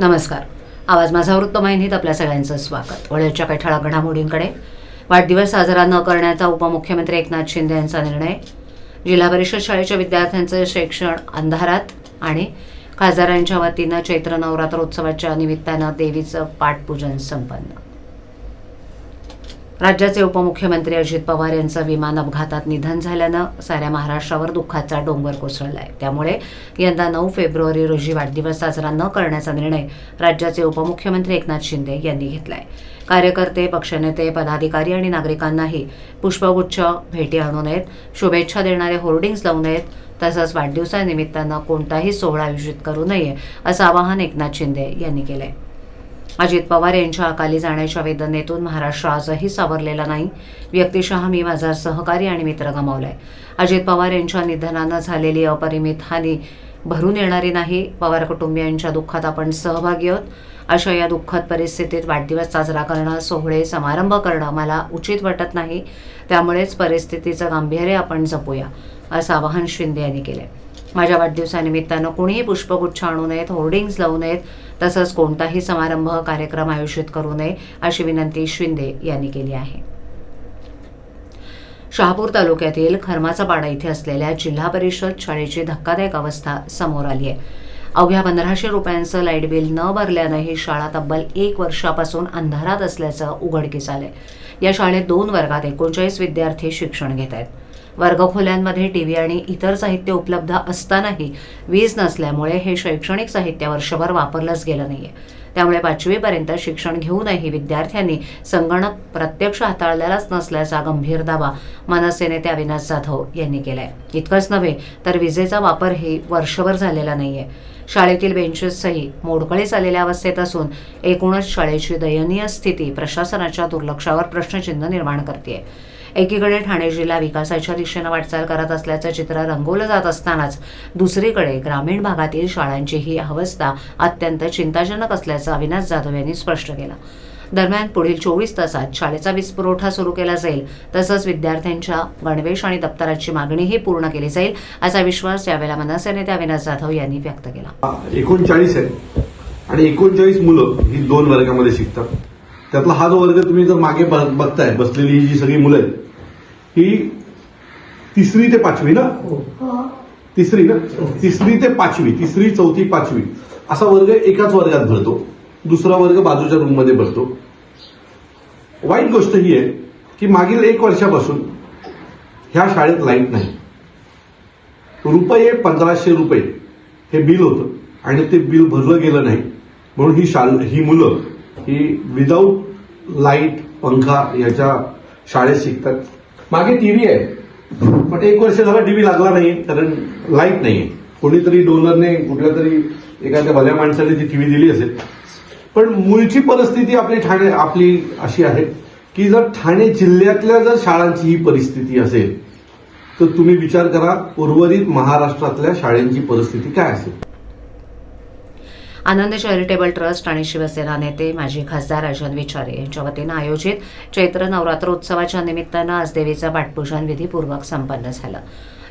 नमस्कार. आवाज माझा वृत्तवाहिनीत आपल्या सगळ्यांचं स्वागत. वळेच्या काही ठळक घडामोडींकडे. वाढदिवस साजरा न करण्याचा उपमुख्यमंत्री एकनाथ शिंदे यांचा निर्णय. जिल्हा परिषद शाळेच्या विद्यार्थ्यांचे शिक्षण अंधारात आणि खासदारांच्या वतीनं चैत्र नवरात्रोत्सवाच्या निमित्तानं देवीचं पाठपूजन संपन्न. राज्याचे उपमुख्यमंत्री अजित पवार यांचं विमान अपघातात निधन झाल्यानं साऱ्या महाराष्ट्रावर दुःखाचा डोंगर कोसळलाय. त्यामुळे यंदा नऊ फेब्रुवारी रोजी वाढदिवस साजरा न करण्याचा निर्णय राज्याचे उपमुख्यमंत्री एकनाथ शिंदे यांनी घेतलाय. कार्यकर्ते पक्षनेते पदाधिकारी आणि नागरिकांनाही पुष्पगुच्छ भेटी आणू नयेत शुभेच्छा देणारे होर्डिंग्ज लावू नयेत तसंच वाढदिवसानिमित्तानं कोणताही सोहळा आयोजित करू नये असं आवाहन एकनाथ शिंदे यांनी केलं आहे अजित पवार यांच्या अकाली जाण्याच्या वेदनेतून महाराष्ट्र आजही सावरलेला नाही. व्यक्तिशः मी माझा सहकारी आणि मित्र गमावलाय. अजित पवार यांच्या निधनानं झालेली अपरिमित हानी भरून येणारी नाही. पवार कुटुंबियांच्या दुःखात आपण सहभागी आहोत. अशा या दुःखद परिस्थितीत वाढदिवस साजरा करणं सोहळे समारंभ करणं मला उचित वाटत नाही. त्यामुळेच परिस्थितीचं गांभीर्य आपण जपूया असं आवाहन शिंदे यांनी केलंय. माझ्या वाढदिवसानिमित्तानं कुणीही पुष्पगुच्छ आणू नयेत होर्डिंग्ज लावू नयेत तसंच कोणताही समारंभ कार्यक्रम आयोजित करू नये अशी विनंती शिंदे यांनी केली आहे. शहापूर तालुक्यातील खरमाचा पाडा इथे असलेल्या जिल्हा परिषद शाळेची धक्कादायक अवस्था समोर आली आहे. अवघ्या पंधराशे रुपयांचं लाइट बिल न भरल्यानं ही शाळा तब्बल एक वर्षापासून अंधारात असल्याचं उघडकीस आलंय. या शाळेत दोन वर्गात एकोणचाळीस विद्यार्थी शिक्षण घेत आहेत. वर्गखोल्यांमध्ये टीव्ही आणि इतर साहित्य उपलब्ध असतानाही वीज नसल्यामुळे हे शैक्षणिक साहित्य वर्षभर वापरलंच गेलं नाहीये. त्यामुळे पाचवीपर्यंत शिक्षण घेऊनही विद्यार्थ्यांनी संगणक प्रत्यक्ष हाताळलेलाच नसल्याचा गंभीर दावा मनसे नेते अविनाश जाधव यांनी केलाय. इतकंच नव्हे तर विजेचा वापरही वर्षभर झालेला नाहीये. शाळेतील बेंचेसही मोडकळीस आलेल्या अवस्थेत असून एकूणच शाळेची दयनीय स्थिती प्रशासनाच्या दुर्लक्षावर प्रश्नचिन्ह निर्माण करते एकीकडे ठाणे जिल्हा विकासाच्या दिशेनं वाटचाल करत असल्याचं चित्र रंगवलं जात असतानाच दुसरीकडे ग्रामीण भागातील शाळांची ही अवस्था अत्यंत चिंताजनक असल्याचं अविनाश जाधव यांनी स्पष्ट केलं. दरम्यान पुढील चोवीस तासात शाळेचा वीज पुरवठा सुरू केला जाईल तसंच विद्यार्थ्यांच्या गणवेश आणि दप्तराची मागणीही पूर्ण केली जाईल असा विश्वास यावेळेला मनसे नेते अविनाश जाधव यांनी व्यक्त केला. एकोणचाळीस आहे आणि एकोणचाळीस मुलं ही दोन वर्गामध्ये शिकतात. त्यातला हा जो वर्ग तुम्ही जर मागे बघताय बसलेली ही जी सगळी मुलं आहेत ही तिसरी ते पाचवी ना? तिसरी ना? तिसरी ते पाचवी तिसरी चौथी पाचवी. असा वर्ग एकाच वर्गात भरतो दुसरा वर्ग बाजूच्या रूममध्ये भरतो. वाईट गोष्ट ही आहे की मागील एक वर्षापासून ह्या शाळेत लाइट नाही. रुपये पंधराशे रुपये हे बिल होतं आणि ते बिल भरलं गेलं नाही. म्हणून ही शाल ही मुलं ही विदाऊट लाइट पंखा याच्या शाळेत शिकतात. मागे टीव्ही आहे. पण एक वर्ष झाला टीव्ही लागला नाही कारण लाइट नाही कोणीतरी डोनरने कुठल्या तरी एखाद्या भल्या माणसाने ती टीव्ही दिली असेल. पण मूळची परिस्थिती आपली ठाणे आपली अशी आहे की जर ठाणे जिल्ह्यातल्या जर शाळांची ही परिस्थिती असेल तर तुम्ही विचार करा उर्वरित महाराष्ट्रातल्या शाळांची परिस्थिती काय असेल? आनंद चॅरिटेबल ट्रस्ट आणि शिवसेना नेते माजी खासदार अजन विचारे यांच्या वतीनं आयोजित चैत्र नवरात्रोत्सवाच्या निमित्तानं आज देवीचं पाठपूजन विधीपूर्वक संपन्न झालं.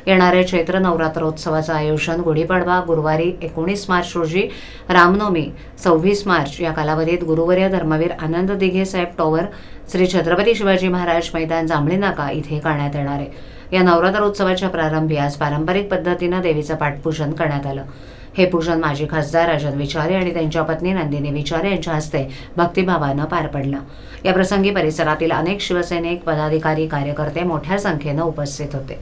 येणाऱ्या चैत्र नवरात्रोत्सवाचं आयोजन गुढीपाडवा गुरुवारी एकोणीस मार्च रोजी रामनवमी सव्वीस मार्च या कालावधीत गुरुवर्य धर्मवीर आनंद दिघे साहेब टॉवर श्री छत्रपती शिवाजी महाराज मैदान जांभळी नाका इथे करण्यात येणार आहे. या नवरात्रोत्सवाच्या प्रारंभी आज पारंपरिक पद्धतीनं देवीचं पाठपूजन करण्यात आलं. हे पूजन माजी खासदार राजन विचारे आणि त्यांच्या पत्नी नंदिनी विचारे यांच्या हस्ते भक्तिभावानं पार पडलं. या प्रसंगी परिसरातील अनेक शिवसैनिक पदाधिकारी कार्यकर्ते मोठ्या संख्येनं उपस्थित होते.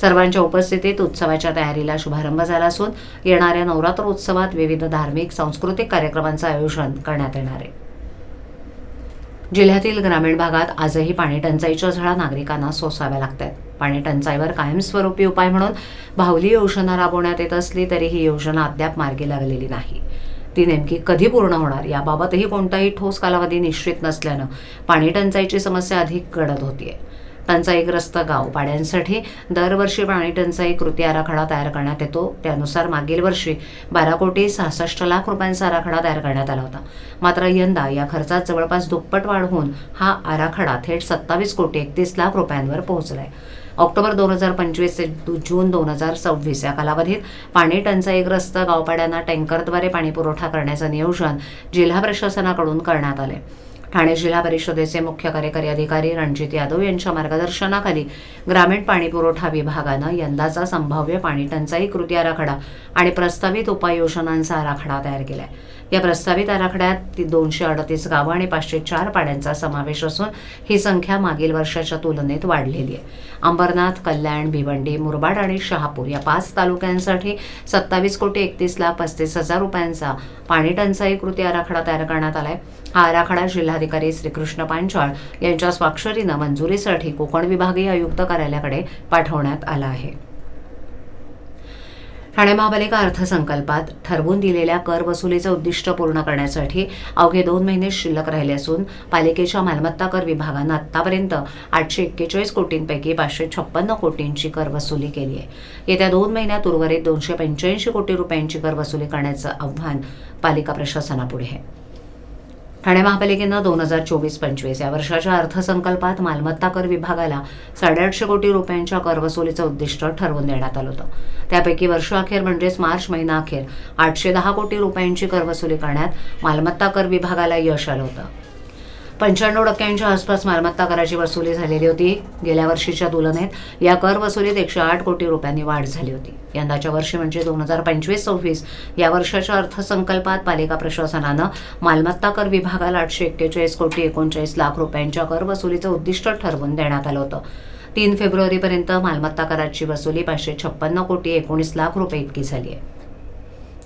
सर्वांच्या उपस्थितीत उत्सवाच्या तयारीला शुभारंभ झाला असून येणाऱ्या नवरात्र उत्सवात विविध धार्मिक सांस्कृतिक कार्यक्रमांचं आयोजन करण्यात येणार आहे. जिल्ह्यातील ग्रामीण भागात आजही पाणी टंचाईच्या झळा नागरिकांना सोसाव्या लागत आहेत पाणी टंचाईवर कायमस्वरूपी उपाय म्हणून भावली योजना राबवण्यात येत असली तरी ही योजना अद्याप मार्गी लागलेली नाही. ती नेमकी कधी पूर्ण होणार याबाबतही कोणताही ठोस कालावधी निश्चित नसल्यानं पाणी टंचाईची समस्या अधिक गडद होतीये. टंचाईग्रस्त गाव पाड्यांसाठी दरवर्षी पाणी टंचाई कृती आराखडा तयार करण्यात येतो. त्यानुसार मागील वर्षी बारा कोटी सहासष्ट लाख रुपयांचा आराखडा तयार करण्यात आला होता. मात्र यंदा या खर्चात जवळपास दुप्पट वाढ होऊन हा आराखडा थेट सत्तावीस कोटी एकतीस लाख रुपयांवर पोहोचलाय. ऑक्टोबर दोन हजार पंचवीस ते जून दोन हजार सव्वीस या कालावधीत पाणी टंचाईग्रस्त गावपाड्यांना टँकरद्वारे पाणी पुरवठा करण्याचं नियोजन जिल्हा प्रशासनाकडून करण्यात आले ठाणे जिल्हा परिषदेचे मुख्य कार्यकारी अधिकारी रणजित यादव यांच्या मार्गदर्शनाखाली ग्रामीण पाणी पुरवठा विभागानं यंदाचा संभाव्य पाणी टंचाई कृती आराखडा आणि प्रस्तावित उपाययोजनांचा आराखडा तयार केला आहे या प्रस्तावित आराखड्यात ती दोनशे अडतीस गावं आणि पाचशे चार पाड्यांचा समावेश असून ही संख्या मागील वर्षाच्या तुलनेत वाढलेली आहे. अंबरनाथ कल्याण भिवंडी मुरबाड आणि शहापूर या पाच तालुक्यांसाठी सत्तावीस कोटी एकतीस लाख पस्तीस हजार रुपयांचा पाणी टंचाई कृती आराखडा तयार करण्यात आलाय. हा आराखडा जिल्हाधिकारी श्रीकृष्ण पांचाळ यांच्या स्वाक्षरीनं मंजुरीसाठी कोकण विभागीय आयुक्त कार्यालयाकडे पाठवण्यात आला आहे. ठाणे महापालिका अर्थसंकल्पात ठरवून दिलेल्या कर वसुलीचं उद्दिष्ट पूर्ण करण्यासाठी अवघे दोन महिने शिल्लक राहिले असून पालिकेच्या मालमत्ता कर विभागानं आतापर्यंत आठशे एक्केचाळीस कोटींपैकी पाचशे छप्पन्न कोटींची कर वसुली केली आहे. येत्या दोन महिन्यात उर्वरित दोनशे पंच्याऐंशी कोटी रुपयांची कर वसुली करण्याचं आव्हान पालिका प्रशासनापुढे आहे. ठाणे महापालिकेनं दोन हजार चोवीस पंचवीस या वर्षाच्या अर्थसंकल्पात मालमत्ता कर विभागाला साडेआठशे कोटी रुपयांच्या करवसुलीचं उद्दिष्ट ठरवून देण्यात आलं होतं. त्यापैकी वर्षअखेर म्हणजेच मार्च महिना अखेर आठशे दहा कोटी रुपयांची करवसुली करण्यात मालमत्ता कर विभागाला यश आलं होतं. पंच्याण्णव टक्क्यांच्या आसपास मालमत्ता कराची वसुली झालेली होती. गेल्या वर्षीच्या तुलनेत या कर वसुलीत एकशे आठ कोटी रुपयांनी वाढ झाली होती. यंदाच्या वर्षी म्हणजे दोन हजार पंचवीस सव्वीस या वर्षाच्या अर्थसंकल्पात पालिका प्रशासनानं मालमत्ता कर विभागाला आठशे एक्केचाळीस कोटी एकोणचाळीस लाख रुपयांच्या कर वसुलीचं उद्दिष्ट ठरवून देण्यात आलं होतं. तीन फेब्रुवारीपर्यंत मालमत्ता कराची वसुली पाचशे छप्पन्न कोटी एकोणीस लाख रुपये इतकी झाली आहे.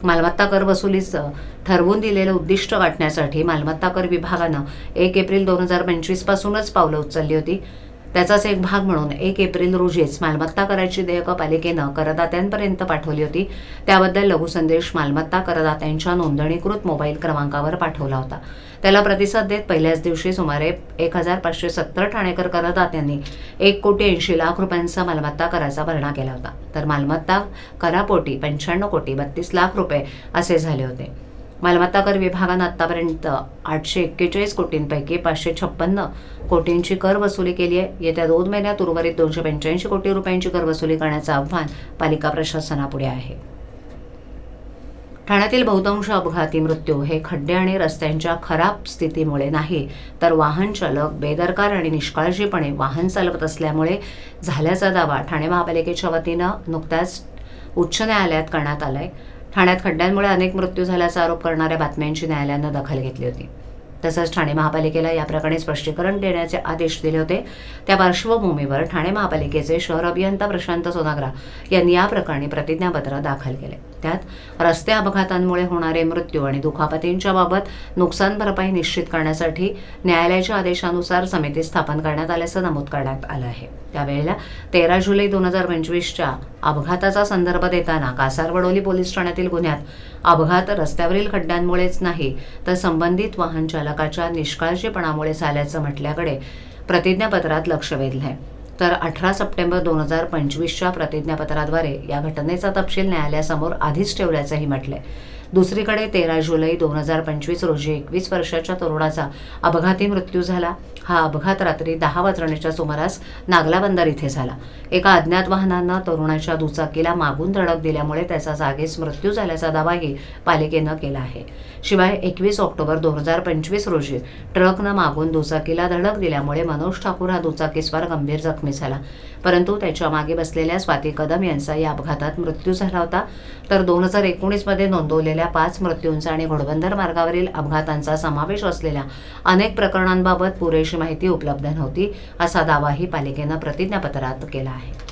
मालमत्ता कर वसुलीचं ठरवून दिलेलं उद्दिष्ट गाठण्यासाठी मालमत्ता कर विभागानं एक एप्रिल दोन हजार पंचवीसपासूनच पावलं उचलली होती. त्याचाच एक भाग म्हणून एक एप्रिल रोजीच मालमत्ता कराची देयकं पालिकेनं करदात्यांपर्यंत पाठवली होती. त्याबद्दल लघुसंदेश मालमत्ता करदात्यांच्या नोंदणीकृत मोबाईल क्रमांकावर पाठवला होता. त्याला प्रतिसाद देत पहिल्याच दिवशी सुमारे एक हजार पाचशे सत्तर ठाणेकर करदात्यांनी एक कोटी ऐंशी लाख रुपयांचा मालमत्ता कराचा भरणा केला होता. तर मालमत्ता करापोटी पंच्याण्णव कोटी बत्तीस लाख रुपये असे झाले होते. मालमत्ता कर विभागानं आतापर्यंत आठशे एक्केचाळीस कोटींपैकी पाचशे छप्पन्न कोटींची कर वसुली केली आहे. येत्या दोन महिन्यात उर्वरित दोनशे पंच्याऐंशी कोटी रुपयांची कर वसुली करण्याचं आव्हान पालिका प्रशासनापुढे आहे. ठाण्यातील बहुतांश अपघाती मृत्यू हे खड्डे आणि रस्त्यांच्या खराब स्थितीमुळे नाही तर वाहन चालक बेदरकार आणि निष्काळजीपणे वाहन चालवत असल्यामुळे झाल्याचा दावा ठाणे महापालिकेच्या वतीनं नुकत्याच उच्च न्यायालयात करण्यात आलाय. ठाण्यात खड्ड्यांमुळे अनेक मृत्यू झाल्याचा आरोप करणाऱ्या बातम्यांची न्यायालयानं दखल घेतली होती. तसंच ठाणे महापालिकेला या प्रकरणी स्पष्टीकरण देण्याचे आदेश दिले होते. त्या पार्श्वभूमीवर ठाणे महापालिकेचे शहर अभियंता प्रशांत सोनाग्रा यांनी या प्रकरणी प्रतिज्ञापत्र दाखल केले. त्यात रस्ते अपघातांमुळे होणारे मृत्यू आणि दुखापतींच्या बाबत नुकसान भरपाई निश्चित करण्यासाठी न्यायालयाच्या आदेशानुसार समिती स्थापन करण्यात आल्याचं नमूद करण्यात आलं आहे. त्यावेळेला तेरा जुलै दोन हजार पंचवीसच्या अपघाताचा संदर्भ देताना कासारवडोली पोलीस ठाण्यातील गुन्ह्यात अपघात रस्त्यावरील खड्ड्यांमुळेच नाही तर संबंधित वाहन चालकाच्या निष्काळजीपणामुळे झाल्याचं म्हटल्याकडे प्रतिज्ञापत्रात लक्ष वेधलं आहे तर अठरा सप्टेंबर दोन हजार पंचवीसच्या प्रतिज्ञापत्राद्वारे या घटनेचा तपशील न्यायालयासमोर आधीच ठेवल्याचंही म्हटलंय. दुसरीकडे तेरा जुलै दोन हजार पंचवीस रोजी एकवीस वर्षाच्या तरुणाचा अपघाती मृत्यू झाला. हा अपघात रात्री दहा वाजण्याच्या सुमारास नागला बंदर इथे झाला. एका अज्ञात वाहनानं तरुणाच्या दुचाकीला मागून धडक दिल्यामुळे त्याचा जागीच मृत्यू झाल्याचा दावाही पालिकेनं केला आहे. शिवाय एकवीस ऑक्टोबर दोन हजार पंचवीस रोजी ट्रकनं मागून दुचाकीला धडक दिल्यामुळे मनोज ठाकूर हा दुचाकीस्वार गंभीर जखमी झाला. परंतु त्याच्यामागे बसलेल्या स्वाती कदम यांचा या अपघातात मृत्यू झाला होता. तर दोन हजार एकोणीसमध्ये नोंदवलेल्या पाच मृत्यूंचा आणि घोडबंदर मार्गावरील अपघातांचा समावेश असलेल्या अनेक प्रकरणांबाबत पुरेशी माहिती उपलब्ध नव्हती असा दावाही पालिकेनं प्रतिज्ञापत्रात केला आहे.